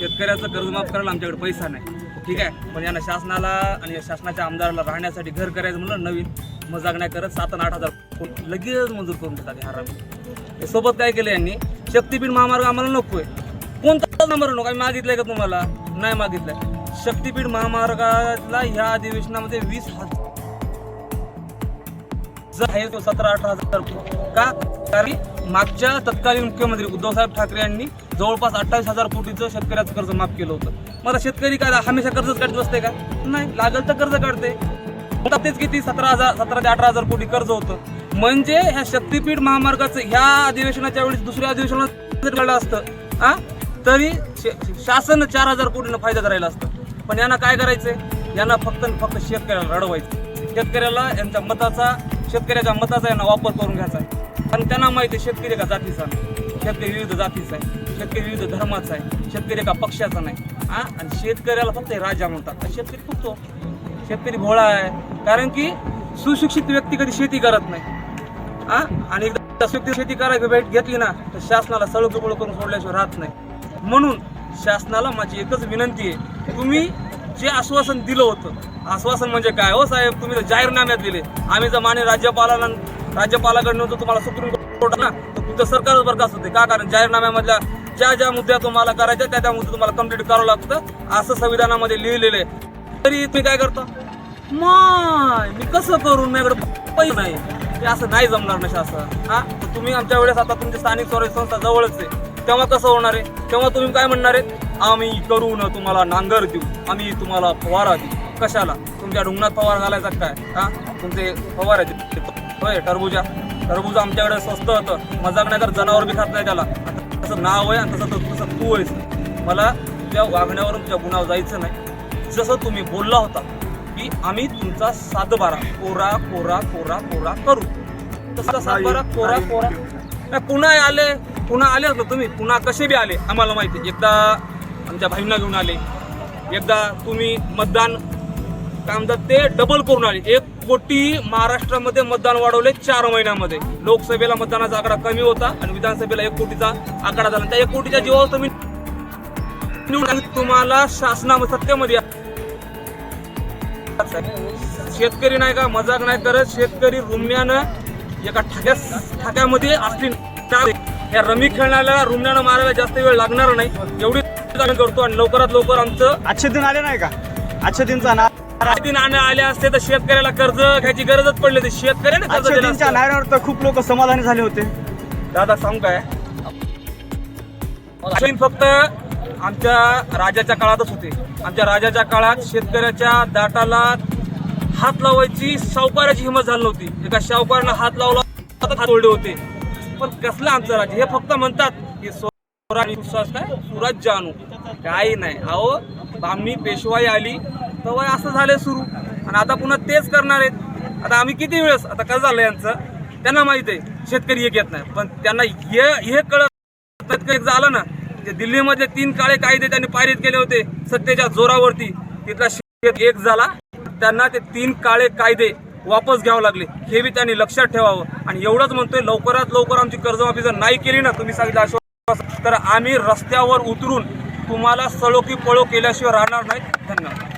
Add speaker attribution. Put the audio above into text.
Speaker 1: शेतकऱ्याचं कर्जमाफ करायला आमच्याकडे पैसा नाही. ठीक आहे? पण यांना शासनाला आणि शासनाच्या आमदाराला राहण्यासाठी घर करायचं म्हणलं नवीन मजाक नाही करत सात आणि आठ हजार लगेच मंजूर करून देतात ह्या सोबत काय केलं यांनी? शक्तीपीठ महामार्ग आम्हाला नको आहे कोणताच नंबर नको? आम्ही मागितलंय का तुम्हाला? नाही मागितलंय. शक्तीपीठ महामार्गाला ह्या अधिवेशनामध्ये वीस हजार जर आहे तो सतरा अठरा हजार का? कारण मागच्या तत्कालीन मुख्यमंत्री उद्धवसाहेब ठाकरे यांनी जवळपास अठ्ठावीस हजार कोटीचं शेतकऱ्याचं कर्ज माफ केलं होतं. मला शेतकरी काय हमेशा कर्जच काढत बसते का? नाही लागल तर कर्ज काढते. तेच किती सतरा हजार सतरा ते अठरा हजार कोटी कर्ज होतं. म्हणजे ह्या शक्तीपीठ महामार्गाचं ह्या अधिवेशनाच्या वेळेस दुसऱ्या अधिवेशनात जर असतं हा तरी शे- शासन चार हजार कोटीनं फायदा करायला असतं. पण यांना काय करायचंय? यांना फक्त फक्त शेतकऱ्याला रडवायचं. शेतकऱ्याला यांच्या मताचा शेतकऱ्याच्या मताचा यांना वापर करून घ्यायचा आहे. कारण त्यांना माहिती आहे शेतकरी का जातीचा? नाही शेतकरी विविध जातीचा आहे शेतकरी विविध धर्माचा आहे शेतकरी एका पक्षाचा नाही. हा? आणि शेतकऱ्याला फक्त राजा म्हणतात. शेतकरी फुकतो शेतकरी भोळा आहे. कारण की सुशिक्षित व्यक्ती कधी शेती करत नाही. हा? आणि एकदा व्यक्ती शेती करायची भेट घेतली ना तर शासनाला सळगबळ करून सोडल्याशिवाय राहत नाही. म्हणून शासनाला माझी एकच विनंती आहे तुम्ही जे आश्वासन दिलं होतं आश्वासन म्हणजे काय? हो साहेब तुम्ही तर जाहीरनाम्यात दिले. आम्ही जर माने राज्यपालाला राज्यपालाकडनं होतो तुम्हाला सुप्रीम ना तर तुमचं सरकारच बरखास्त होते का? कारण जाहीरनाम्यामधल्या ज्या ज्या मुद्द्या तुम्हाला करायच्या त्या त्या मुद्दे तुम्हाला कंप्लीट करावं लागतं. असं संविधानामध्ये लिहिलेलं आहे. तरी तुम्ही काय करता? माय मी कसं करू? माझ्याकडे पैसे नाही. ते असं नाही जमणार ना शासन. हा? तुम्ही आमच्या वेळेस आता तुमची स्थानिक स्वराज्य संस्था जवळच आहे. तेव्हा कसं होणार आहे? तेव्हा तुम्ही काय म्हणणार आहे? आम्ही करू न तुम्हाला नांगर देऊ. आम्ही तुम्हाला फवारा देऊ. कशाला? तुमच्या डुंगणात फवार घालायचा काय? हा? तुमचे फवारा होय टरबुजा. टरबूज आमच्याकडे स्वस्त होतं. मजाक नाही तर जनावर बी खात नाही त्याला. तसं नाव आहे आणि तसं तर तसं तू आहेस. मला तुझ्या वागण्यावरून तुझ्या गुणावर जायचं नाही. जसं तुम्ही बोलला होता की आम्ही तुमचा सातबारा कोरा कोरा कोरा कोरा करू. तसा सातबारा कोरा कोरा. नाही, पुन्हा आले? पुन्हा आले ना तुम्ही? पुन्हा कसे बी आले? आम्हाला माहिती. एकदा आमच्या भाईंना घेऊन आले. एकदा तुम्ही मतदान काय म्हणतात ते डबल करून आले एक कोटी महाराष्ट्रामध्ये मतदान वाढवले चार महिन्यामध्ये लोकसभेला मतदानाचा आकडा कमी होता आणि विधानसभेला एक कोटीचा आकडा झाला त्या एक कोटीच्या जीवावर तुम्ही तुम्हाला शासनामध्ये सत्तेमध्ये शेतकरी नाही का मजाक नाही करत शेतकरी रुमण्यानं एका ठाक्या ठाक्यामध्ये असली या रमी खेळण्याला रुमण्यानं मारायला जास्त वेळ लागणार नाही एवढी करतो आणि लवकरात लवकर आमचं
Speaker 2: आजचे दिन आले नाही का आजच्या दिनचा ना
Speaker 1: नाणे आले असते तर शेतकऱ्याला कर्ज घ्यायची गरजच पडली होती. शेतकऱ्याने कर्ज दिलं
Speaker 2: तर खूप लोक समाधानी झाले होते.
Speaker 1: दादा सांगू काय? अश्विन फक्त आमच्या राजाच्या काळातच होते. आमच्या राजाच्या काळात शेतकऱ्याच्या दाटाला हात लावायची सावकाराची हिंमत झाली नव्हती. एका सावकारानं हात लावला तर हात ओढले होते. पण कसलं आमचं राज्य? हे फक्त म्हणतात की स्वराज विश्वास काय? सुराज जानू काही नाही. अहो आम्ही पेशवाई आली. तेव्हा असं झालं सुरू. आणि आता पुन्हा तेच करणार आहेत. आता आम्ही किती वेळेस आता कसं झालं यांचं? त्यांना माहीत आहे शेतकरी एक येत नाही. पण त्यांना हे हे कळत नाही. एक झालं ना जे दिल्लीमधले तीन काळे कायदे त्यांनी पारित केले होते सत्तेच्या जोरावरती तिथला शेत एक झाला. त्यांना ते तीन काळे कायदे वापस घ्यावं लागले. हे बी त्यांनी लक्षात ठेवावं. आणि एवढंच म्हणतोय लवकरात लवकर आमची कर्जमाफी जर नाही केली ना तुम्ही सांगितलं आश्वास तर आम्ही रस्त्यावर उतरून तुम्हाला सळोकी पळो केल्याशिवाय राहणार नाही. धन्यवाद.